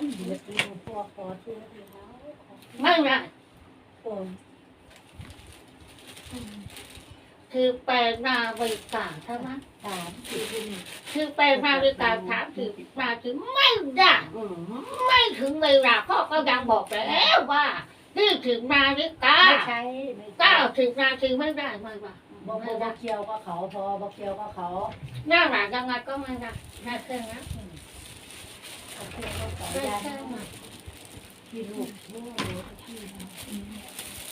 นเดี๋ยวกูพวกขอตัวเดียวไม่ได้โอนคือแปลนาวิกาใช่ไหมสามสี่หนึ่งคือแปลนาวิกาถามถึงมาถึงไม่ได้อืมไม่ถึงเวลาพ่อก็ยังบอกแล้วว่านี่ถึงนาวิกาไม่ใช่ไม่ใช่เก้าถึงนาทีไม่ได้ไม่ว่าบ่ไม่บ่ได้บ่เกี่ยวก็เขาพอบ่เกี่ยวก็เขาหน้าหลังยังไงก็ไม่ได้แค่เครื่องนะเอาเกี่ยวก็เขาแค่ได้เครื่องนะที่ลูกลูกที่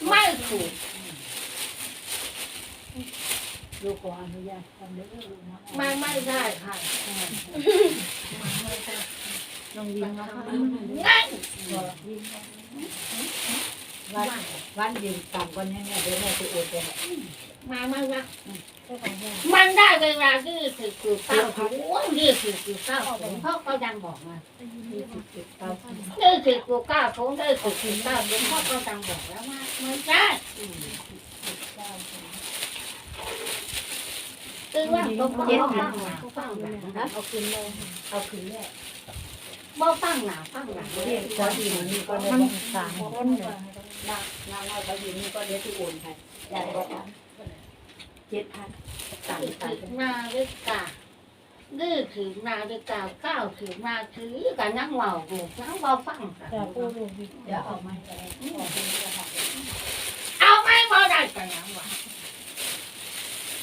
ไม่ถูกลูกขออนุญาตทำได้ลูกนะไม่ไม่ได้ค่ะน้องยิงนะคะงั้นก็ยิงวันวันยิงต่ำกว่านี้เนี่ยเดี๋ยวแม่จะอนไปให้มาไม่ว่า มันได้เวลาที่สิบคือเก้าถึงยี่สิบคือเก้าถึงพ่อก็ยังบอกมายี่สิบเจ็ดเก้าสิบนี่สิบคือเก้าถึงได้สิบคือเก้าถึงพ่อก็ยังบอกแล้วว่าไม่ได้เก้าสิบคือว่าก็ฟังหนาฟังหนาเอาคืนเลยเอาคืนเลยบ่ฟังหนาฟังหนาเรียกขอดีนี่ก็ได้สามคนเลยน้าน้าน้อยเขาดีนี่ก็เดี๋ยวที่โอนให้ยายบอกว่า เจ็ดพันต่างคือต่างถึงนาฬิกานี่ถึงนาฬิกาเก้าถึงนาทีกันนั่งเมาดูนั่งเบาฟังจะพูดเดี๋ยวเอามาให้ขอคุณจะค่ะเอาไม่บ่ได้กันยังวะ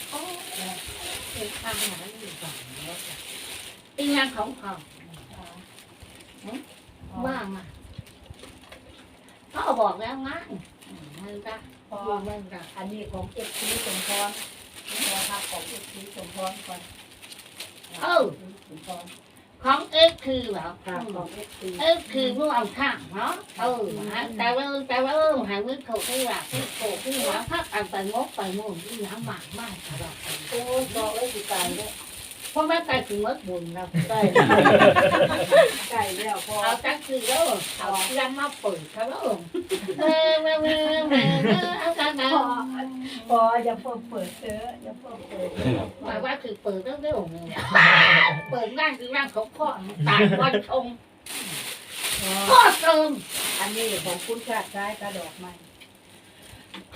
โอ้เป็นทางนั้นอยู่ก่อนแล้วจ้ะอีงานของเขาว่างมาเขาบอกแล้วงั้นไม่ได้พอไม่ได้อันนี้ของเอ็กซ์ซีสมพร พอครับของเอ็กซ์ซีสมพรก่อนสมพรของเอ็กคือเหรอครับของเอ็กซ์ซีเอ็กคือร่วมข้างเนาะเออฮะแต่ว่าแต่ว่าเออหายมือถูกที่หลักที่ถูกที่หลังพักกันไปงกไปโน่นที่น้ำหมากมากตลอดโอ้ยบอกไว้สิไก่เลยเพราะแม่ไก่ถึงมดบุญเราไก่ไก่แล้วพอเอาจักคือแล้วเอายังมาเปิดเขาแล้วเออแม่แม่แม่เอาจังไงพออย่าเพิ่มเปิดเถอะอย่าเพิ่มเปิดหมายว่าคือเปิดเร็วๆเนี่ยเปิดร่างคือร่างของพ่อตายวันชงพ่อเติมอันนี้ของคุณชาติชายกระดอกไม้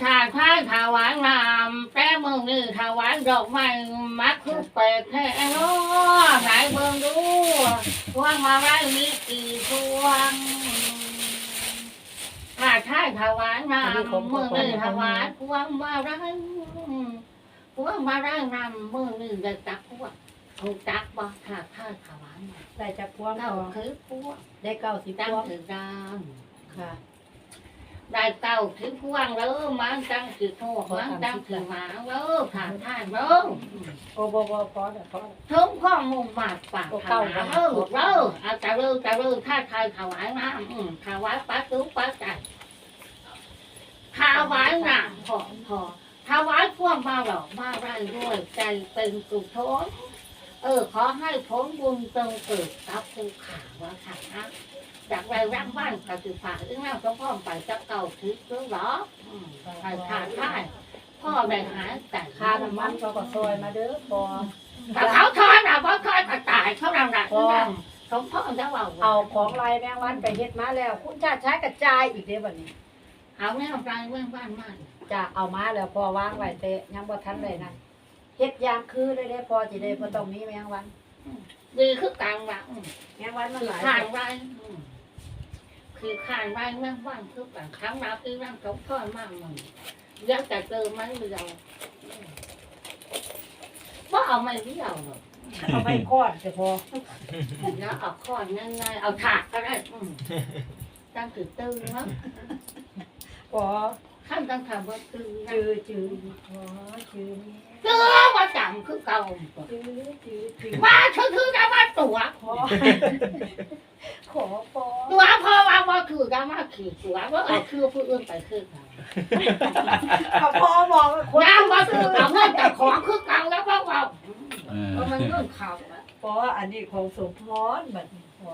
ชาชาถาวายนามแต่มือนี้ถาวายดอกไม้มักคือเปิดแค่เนาะไหนเมืองดูพวงมาไล่มีกี่พวงถ้าชายถาวายนามมือนี้ถวายพวงมาไล่พวงมาไล่นามเมือนี้ได้จักพวงถูกจักบ่ถ้าถ้าถวายมาได้จากพวงเก้าคือพวงได้เก้าสิบพวงถือดังค่ะ ได้เก้าถือพวงแล้วมันจังถือโทษมันจังถือหมาแล้วผ่านท่านแล้วโอ้บอบพอแต่พอทุ่งข้อมุมหมากปากถวายเออเออเอาจะเริ่จะเริ่ถ้าใครถวายน้ำถวายปัดตุ้ปัดใจถวายน้ำพอพอถวายพวงมาหลอกมาไรด้วยใจเป็นกุศลเออขอให้พ้นบุญจงเกิดกับภูขาว่าค่ะนะ จากไรร่างบ้านกับสิฝ่าอึ้งนั่งก็พ่อไปจะเก่าถือเรื่องหรออืมใครขาดได้พ่อได้หายแต่ค่าน้ำมันเขาก็ซอยมาเด้อพอถ้าเขาทอนอะเพราะทอนกระต่ายเขาดังดังสมพ่อจะว่าเอาของลายแมงวันไปเฮ็ดมาแล้ว คุณชาติชายกระจายอีกเด้อบัดนี้เอาแม่ใจเมื่อบ้านมากจะเอามาแล้วพอวางไว้แต่ยังบ่ทันเลยนั่นเฮ็ดยามคือได้เด้อพอสิได้บ่ต้องมีแมงวัน ดีคือกลางว่าแมงวันมันคือหลายขานไว้ คือขานไว้เมื่อบ้านคือกลางครั้งเราคือร่างสมพ่อมากมึงอยากจะเจอมันเดียวว่าเอาไม่เดียวหรอกเอาไปคอดจะพอแล้วเอาข้อนง่ายๆเอาถากก็ได้ตั้งถือตื้อเนาะพอขั้นตั้งทำว่าตื้อนจือจือพอจือนี่ตื้อว่าจำคือเก่าจือจือจือมาถือถือว่าตัวพอขอพอตัวพอ ว่าว่าถือได้ว่าขี่ตัวว่าเอาคือผู้อื่นไปคือเขาก็พอบอกว่าคนน้ำว่าถือเอาเงินแต่ของคือเก่าแล้วว่าว่าเออเพราะมันเรื่องเขาอะพออันนี้ของสมพรบัดนี้พอ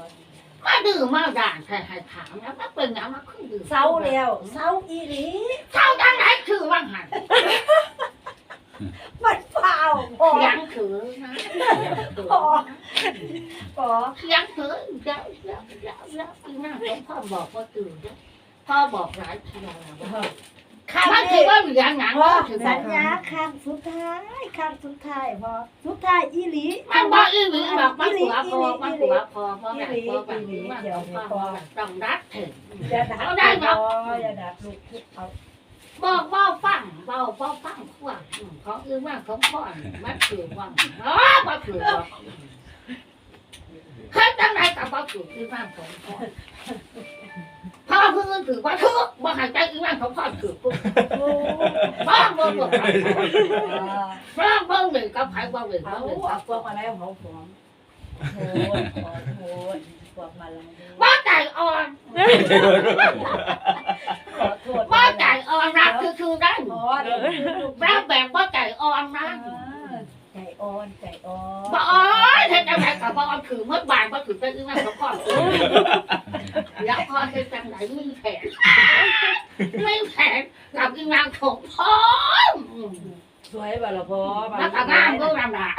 มาดื่มมาด่านใครให้ถามนะว่าเป็นน้ำมาขึ้นดื่มเศร้าแล้วเศร้าอีหลีเศร้าจังไหนคือว่างหันมัน เปล่าพอเสียงถือนะพอเสียงถือเดี๋ยวเดี๋ยวเดี๋ยวแล้วอีนั่งพ่อบอกว่าตื่นแล้วพ่อบอกหลายทีแล้วว่ามันคือว่าเหลือหนังพอถือสัญญาครั้งสุดท้ายครั้งสุดท้ายพอสุดท้ายอีหลีมันบอกอีหลีบอกมันหัวพอมันหัวพอเพราะแบบพอแบบนี้มันพอต้องรัดถึงอย่าดัดเอาได้บพออย่าดัดลูกเอา บอกบาฟังบาเบาฟังขวางเขาอือว่าเขาพ่อนมันถือว่าเนาะมาถือว่าเคยจังไรกับบ่ถืออือว่าของพ่อพ่อเพิ่งถือว่าถือบ่หายใจอือว่าของพ่อถือปุ๊บบ้างบ่บ่บ้างบ่หนึ่งกับไผบ่หนึ่งเอาบ่หนึ่งเอาพวกอะไรของผมโหดโหดพวกมาลังบ่ใจอ่อน ขอโทษบ่ใจออนรักคือคือได้พอเดี๋ยวลูกรักแบบบ่ใจอ่อนนะใจอ่อนใจอ่อนบ่อ่อนเฮ็ดจังไดกับบ่อ่อนถือเมื่อบานบ่ถือได้อือว่าของพ่อแล้วพ่อเฮ็ดจังไหนมีแผนไม่แผนกับอีนางถงพร้อสวยบ่ละพ่อแล้วก็งามก็งามละ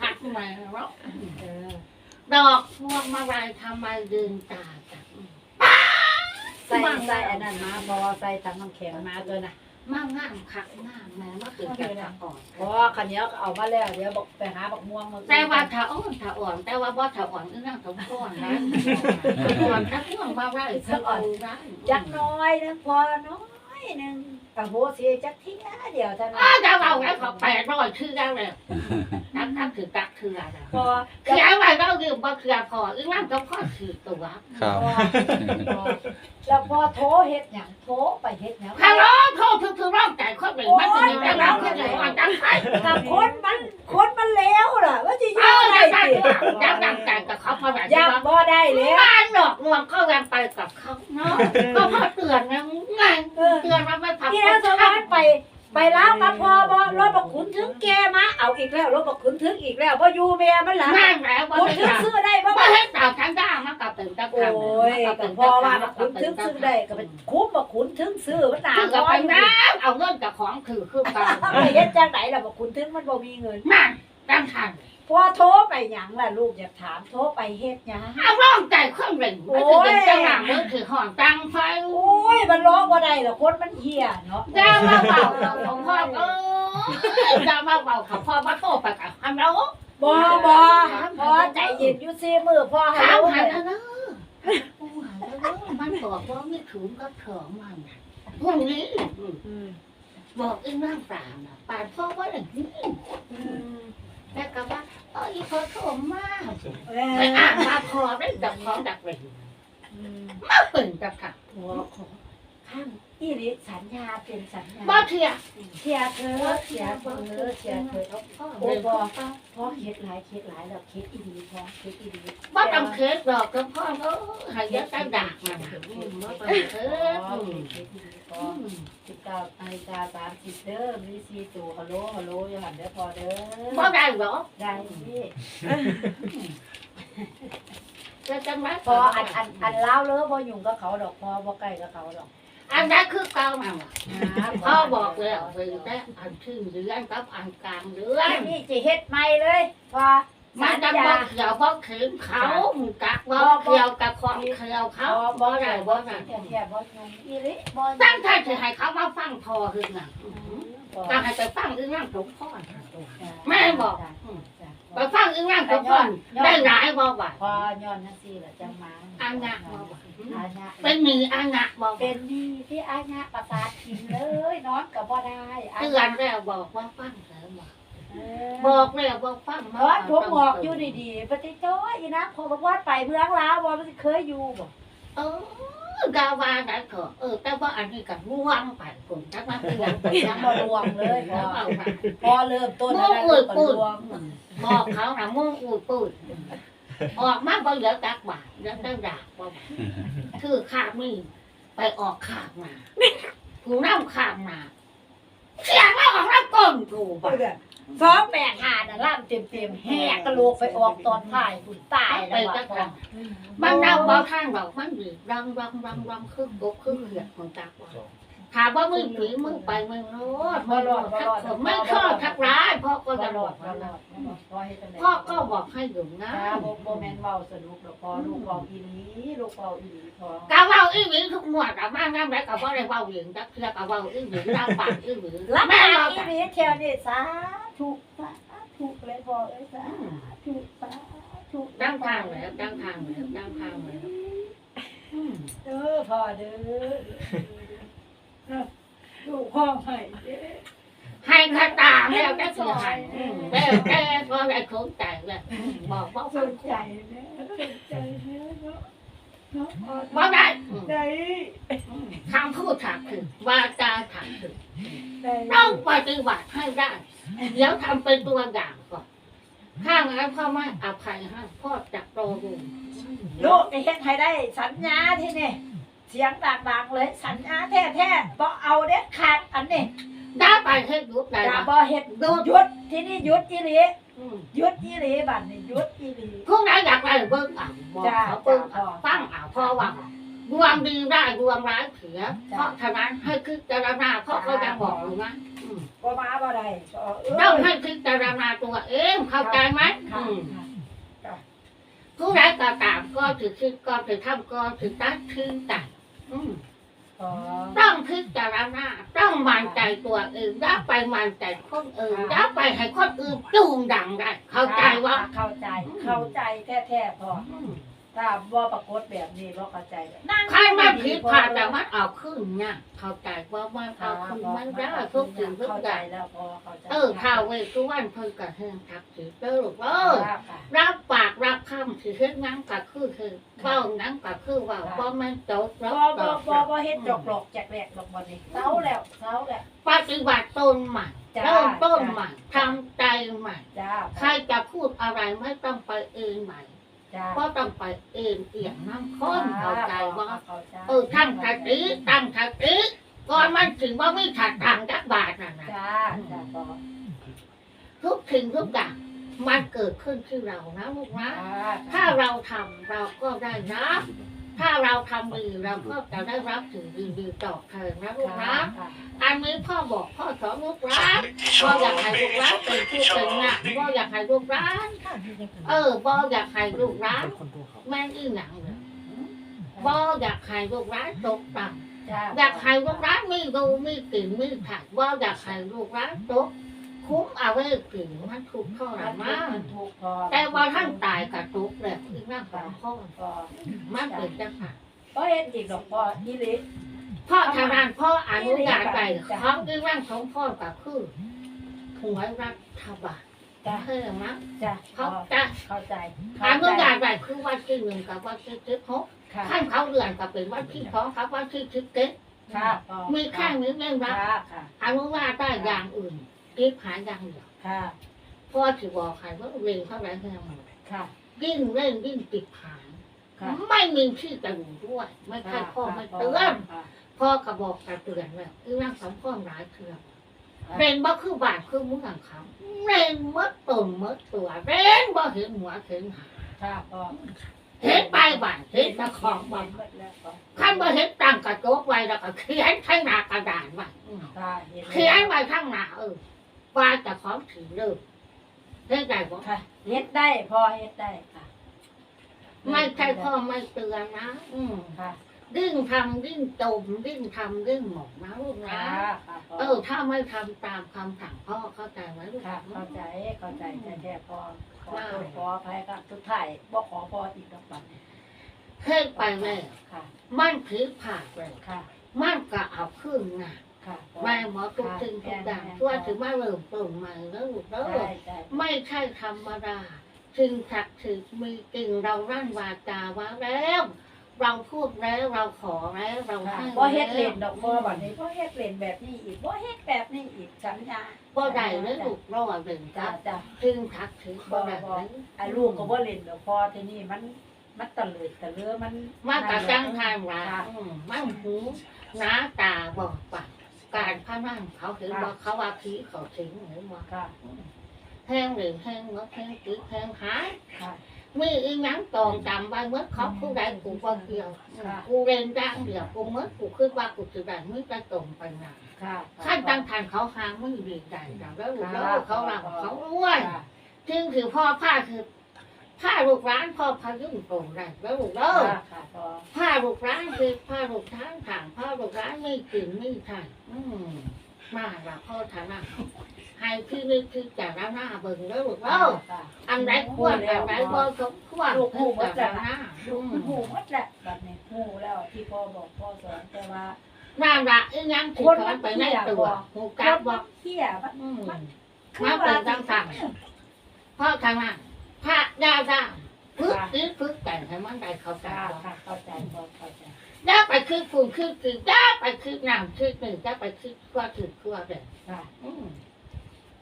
ขัดมาแล้วเออดอกพวงมาลัยทำไมดึงตาจับ ใส่ใส่อันนั้นมาพอใส่ถังน้ำแข็งมาตัวน่ะมางามคักงามแม่มาคือจะตะอ่อนพอคันนี้เอามาแล้วเดี๋ยวบอกไปหาบักม่วงมาแต่ว่าถ้าอ่อนถ้าอ่อน แต่ว่าบ่ถ้าอ่อนอีนางถงพร้อมนะอ่อนถ้าพวงมาลัยถ้าอ่อนนะจักน้อยนึงพอน้ อยนึงกะโหสิจักเที่ยเดียวเท่านั้อ้านจะเอาแล้วขอแปดร้อยชื่อได้เลยนักนักถือตักถืออะไรพอเขียนไว้เราดื่มบ่เขียนพออีนั่นก็พอถือตัวครับแล้วพอโทรเฮ็ดหยังโทรไปเฮ็ดหยังฮัลโหลโทรถึงถึงร้องใจคนหนึ่งมันจะมีแต่เราแค่ไหนว่าจังไงกับคนมันคนมันแล้วล่ะว่าสิอยู่เอาได้ได้ได้สิยังดังใจกับเขาพอแบบยังบ่ได้แล้วงานหนอกลวงก็แรงไปกับเขาเนาะก็พอเตือนนะไง เออ เตือนว่าไม่ทำที่แล้วสวรรค์ไป ไปแล้วกับพอบ่รถบักขุนถึงแกมาเอาอีกแล้วรถบักขุนถึงอีกแล้วบ่อยู่แม่มันล่ะนั่งแล้วว่าขุนให้ถึงตาซื้อได้บ่ว่าให้ตาทั้งด้ามันกับตื่นตะโอ้ยก็พอว่าบักขุนถึงซื้อได้ก็ไปคุ้มบักขุนถึงซื้อมันหนาคือกับน้อไปยน้ำเอาเงินกับของถือขึ้นไปไปเฮ็ดจังไหนล่ะบักขุนถึงมันบ่มีเงินนั่นดังทันพอโทรไปหยังล่ะลูกอยากถามโทรไปเฮ็ดหยังเอาร้องใจคนหนึ่งมันคือเป็นจังหวะมันคือห่อนตังไฟโอ้ ยมันร้องบ่ได้หรอกคนมันเหี้ยเนาะดามาเบาของพ่อเออดามาเบาของพ่อมาโทษไปกับฮัลโหลบ่บ่พอใจเย็นอยู่ซี่มือพ่อให้ถามรู้หาเลยแล้วนะมันบอกว่าไม่ถึงก็เถอะมันวันนี้บอกอีนั่งตามนะป่านพ่อว่าอย่างนี้แต่ก็ว่าเอออีพอโทรมากเอไปอ่านมาพอได้ดับของดักเลยมาเปิ่นกับค่ะหัวขอ ข้างอีหลีสัญญาเป็นสัญญาบ่เทียเชียร์เธอเชียร์เธอเชียร์เธอพ่อโอ้เลยบ่บอกพ่อเฮ็ดหลายเฮ็ดหลายแล้วเฮ็ดอีหลีพ่อเฮ็ดอีหลีบ่ต้องเคสดอกกับพ่อเออให้เยอะตั้งดากมาบ่ต้องเคสพ่อเฮ็ดอีหลีพ่อสิบเก้านาฬิกาสามสิบเด้อมีสี่ตัวฮัลโหลฮัลโหลอย่าหันเด้อพ่อเด้อบ่ได้หรอกได้พี่จะจังไรพออันอันอันเล่าเลยบ่ยุ่งกับเขาดอกพอบ่ใกล้กับเขาดอก อันนั้นคือเก่ามาว่ะนะพ่อบอกแล้วคือแต่อันชื่อเรือนกับอันกลางเรืออันนนี้จะเฮ็ดใหม่เลยพอมันจะบ่เขียวบ่ขืนเขากักบ่เขียวกับของเขียวเขาบ่ได้บ่ได้เทียบเทียบบ่ยุ่งอีหลีบ่ตั้งใจสิให้เขามาฟังพอคือน่ะพอก็ให้ไปฟังอีนั่งสมพรจ้ะแม่บอกจ้ะจ้ะไปฟังอีนั่งสมพรได้หลายบ่ว่าพอย้อนจังซี่ล่ะจังมาอันนักบ่ว่าอาญะ เป็นมีอันนักบ่เป็นนี่ที่อาญะประสาทกินเลยนอนก็บ่ได้อาเตือนแล้วบอกว่าฟังแล้วบ่เออบอกแล้วว่าฟังเพราะผมบอกอยู่ดีๆปฏิโจ้อีนะพอบอกว่าไปเมืองลาวบ่มันสิเคยอยู่บ่เออกาวาได้เถอะเออ แต่ว่าอันนี้ก็ร่วงไปผมจักว่าเป็นยังไงยังบ่รวมเลยพแล้อวเอาไป พอเริ่มต้นมุ่อะไรอุ้ยก็ปุ้ยรวมบอกเขานะมุ่งอุ้ยปุ้ย ออกมาบ่เหลือกักบาทยังได้ด่าบ่บาทคือขาดมีไปออกขาดมากูน้ำขาดมาเสียงมาออกน้ำก้นกูบ่สองแปดหาน่ะล่ำเต็มๆแหกกระโหลกไปออกตอนท้ายคุณตายไปแล้วจักว่ะกันมันเดาบาทางดอกมันดีรังรังรังรังคือกบคือเหือของตากว่า ถามว่ามึงผีมึงไปมึงรอดไม่รอดทักคนไม่ชอบทักร้ายพ่อก็ก็จะจะบบออกกว่าว่าพ่อเฮ็ดจังได๋พ่อก็บอกให้อยู่นะจ้าบ่บ่แม่นเว้าสนุกดอกพ่อลูกเว้าอีหลีลูกเว้าอีหลีพ่อกะเว้าอีหลีทุกหมวดอะมาน้ำไรกะว่าได้เว้าหญิงจักเทื่อกะเว้าอีหลีร่างปากอีหลีรับแม่มาเราอีจ้ะหลีเที่ยวนี่สาธุสาธุเลยพ่อเอ้ยสาธุสาธุตั้งทางแล้วตั้งทางแล้วตั้งทางแล้วอืมเด้อพ่อเด้อ ลูกพ่อให้เด้ให้กระตามแล้วจะคือให้อืมแล้วแต่พอได้สนใจแล้วอืมบอกว่าสนใจใจนะสนใจนะเนาะเนาะพ่อว่าได้อืมได้อืมคำพูดถักถึงวาจาถักถึงได้ต้องปฏิบัติให้ได้เดี๋ยวทำเป็นตัวอย่างก่อนถ้างั้นพ่อไม่อภัยให้พ่อจับโตดูลูกจะเฮ็ดให้ได้สัญญาที่นี่ เสียงดังๆเลยสัญญาแท้ๆบ่เอาเด็ดขาดอันนี้ได้ไปให้ยุบได้จะละบ่เฮ็ดหยุดที่นี่หยุดอีหลีอืมหยุดอีหลีบัดนี้หยุดอีหลีพวกนั้นอยากได้เบิ้งอะบอกจ้าเขาเบิ้งอะจ้าฟังอะพ่อว่าดวงดีได้ดวงร้ายเสียจ้าเพราะฉะนั้นให้คิดจารณาพ่อก็จะบอกอยู่นะอืมบ่มาบ่ได้ก็เอ้ยต้องให้คิดจารณาตัวเองเข้าใจไหมค่ะอืมค่ะผู้ใดก็ตามก็ถือคิดก็ถือทำก็ถือตั้งชื่อแต่อืมขอ ต้องพิจารณาต้องมั่นใจตัวเองอย่าไปมั่นใจคนอื่นอย่าไปให้คนอื่นจูงดังได้เข้าใจว่าเข้าใจ เข้าใจแท้ๆพอ ถ้าบ่ปรากฏแบบนี้บ่เข้าใจนั่งใครมาผิดพลาดแต่มันเอาขึ้นเนี่ยเข้าใจว่ามันเอาขึ้นมันได้ทุกสิ่งทุกเข้าอใจย่างแล้วพอเข้าใจเออข้าวเวทุกวันเพิ่งกระเทือนทักถือเติบเออค่ะค่ะรับปากรับคำถือเฮ็ดงั้งก็คือคือเบ้างั้งก็คือว่าบ่มันจบแล้วบ่จบ่บบ่บ่เฮ็ดจกหลอกแจกแหลกหรอกบ่นี่เซาแล้วเซาแล้วปฏิบัติตนใหม่จ้าเริ่มต้นใหม่ทำใจใหม่จ้าใครจะพูดอะไรไม่ต้องไปเองใหม่ จ้าก็ต้องไปเองเอียงน้ำข้นเข้าใจว่าเข้าใจเออตั้งสติตั้งสติก่อนมันถึงว่าไม่ถัดทางจักบาทน่ะนะจ้าจ้าพอทุกสิ่งทุกอย่างมันเกิดขึ้นที่เรานะลูกนะจ้าถ้าเราทำเราก็ได้นะ ถ้าเราทำดีเราก็จะได้รับสิ่งดีๆตอบแทนนะลูกนะค่ะอันนี้พ่อบอกพ่อสอนลูกรักพ่ออยากให้ลูกรักเป็นผู้เป็นงานพ่ออยากให้ลูกรักเออพ่ออยากให้ลูกรักแม่งอีหนังเลยพ่ออยากให้ลูกรักตกต่ำจ้าอยากให้ลูกรักมีดูมีกลิ่นมีถัดพ่ออยากให้ลูกรักตก คุ้มเอาไว้กลิ่นมันถูกเท่าไหร่มากมันถูกพอแต่ว่าท่านตายกับทุกแบบอีกนั่งสองพ่อพอมันเป็นจังหวะก็เฮ็ดอีกดอกพออีหลีพ่อทางานพ่ออนุญาตไปของที่ร่างของพ่อกับคือหวยรัฐบาลจ้าเฮ้ยมั้งจ้าเขาจะเข้าใจอนุญาตไปคือวันที่หนึ่งกับวันที่สิบหกค่ะขั้นเขาเดือนกับเป็นวันที่สองกับวันที่สิบเจ็ดค่ะพอมีแค่นี้เองนะค่ะค่ะอนุญาตได้อย่างอื่น กิบหาอย่างเดียวค่ะ พ่อถือบอกใครว่าเรียนเท่าไหร่เท่านั้นค่ะ ยิ่งเล่นยิ่งติดผาน ค่ะ ไม่มีที่จะอยู่ด้วย ไม่ใช่พ่อไม่เตือนค่ะ พ่อกระบอกกระเตือนแล้วคือร่างสองพ่อหลายเครือเรนบ่คือบาทคือมือของเขาเรนมดตนมดตัวเรนบ่เห็นหัวเห็นหางค่ะพอเห็นปลายบาทเห็นตะของบ่เห็นแล้วพอขั้นบ่เห็นตั้งกระโจกไว้แล้วก็เขียนข้างหน้ากระดานไว้อืมค่ะเห็นเขียนไว้ข้างหน้าเออ ว่าเจะของถือเลยเฮ็ดได้บ่ค่ะเฮ็ดได้พอเฮ็ดได้ค่ะไม่ใช่พ่อไม่เตือนนะ อืมค่ะดิ้งทำดิ้งจมดิ้งทำดิ้งหมกนะลูกนะค่ะค่ะพอเออถ้าไม่ทำตามคำสั่งพ่อเข้าใจไหมลูกค่ะเข้าใจเข้าใจแท้ๆพอขอโทษขออภัยครับทุกท่ายบ่ขอพออีกดอกบัดนี้เฮ็ดไปแล้วค่ะมันผิดผาดเลยค่ะมันก็เอาขึ้นนะ ค่ะพอแม่หมอทุกสิ่งทุกอย่างช่วยถึงมาเริ่มต้นใหม่แล้วลูกเด้อได้ได้ไม่ใช่ธรรมดาสิ่งศักดิ์สิทธิ์มีจริงเรารั่นวาจาว่าแล้ว เราพูดแล้วเราขอแล้วเราค่ะให้บ่เฮ็ดแล้เล่วนดอกบ่บัดนี้บ่เฮ็ดเล่นแบบนี้อีกบ่เฮ็ดแบบนี้อีกสัญญาบ่ได้เลยลูกรอเดินจ้ากับจ้าสิ่งศักดิ์สิทธิ์บ่ได้เลยไอ้ลูกก็บ่เล่นดอกพอทีนี้มันมันตะเลิดตะเลือมันมันกระจังทางว่าอืมมันหูหน้าตาบอกปากการพ นันเขาถือว่าเขาว่าผีเขาสิงหรือว่าค่ะแห้งหรือแห้งงดแห้งจืดแห้งหายค่ะมีอีหยังตองจำไว้เมื่อเขาผู้ใดกูก็เกี่ยวกูเรียนร่างเดียวกูเมื่อกูคิดว่ากูจะได้ไม่จะตรงไปนะค่ะขั้นตั้งทันเขาหางไม่ดีใจนะแล้วลูกแล้วเขาหลับเขาอ้วนถึงคือพ่อผ้าคือ ผ้าลูกร้านพ่อพายุ่งตรงได้แล้วลูกเด้อค่ะพอผ้าลูกร้านคือผ้าลูกทั้งถางผ้าลูกร้านไม่กลิ่นไม่ไทยอืมมาละพ่อฐานะให้พี่นึกคือจะร้าหน้าเบิ่งแล้วลูกเด้อค่ะอันไหนควรอันไหนบ่สมควรลูกหูหมดจะแล้วร้าหน้าลูกหูหมดแหละแบบนี้หูแล้วที่พ่อบอกพ่อสอนแต่ว่าน้ำละอีหยังสิถอนไปในตัวหูกับบ่เขี้ยมันอืมมาเป็นจังสั่งพ่อทางนั้น พระดาวดาวพึกอีพึกแต่งให้มันได้เข้าใจค่ะบ่ค่ะเข้าใจพอเข้าใจอย่าไปคือฝุ่นคือคืออย่าไปคือน้ำคือหนึ่งอย่าไปคือขั้วถือขั้วเด้อค่ะอืม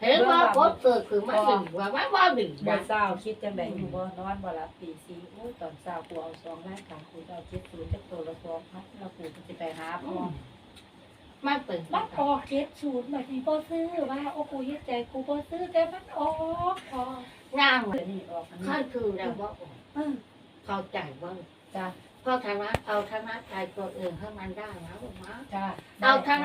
เห็นว่าพบเกิดคือมันดีว่ามันว่าดีเมื่นะอเช้าคิดจังไดอยู่บ่นอนบ่หลับตีสี่โอ้ยตอนเช้ากูเอาสองรายการกูจะเอาเจ็ดศูนย์จักตัวละสองพันแล้วกูจะไปหาพ่อมันเป็นมันออกเจ็ดศูนย์แบบนี้บ่ซื้อว่าโอ้กูยึดใจกูบ่ซื้อแต่มันออกออก งามเดี๋ยวนี้ออกอันขั้นี้นคือแล้วว่าเออเข้าใจว่าจ้าเพราะธรรมะเอาธรรมะใจตัวเองให้มันได้นะลูกนะจ้าเอาธรรมะ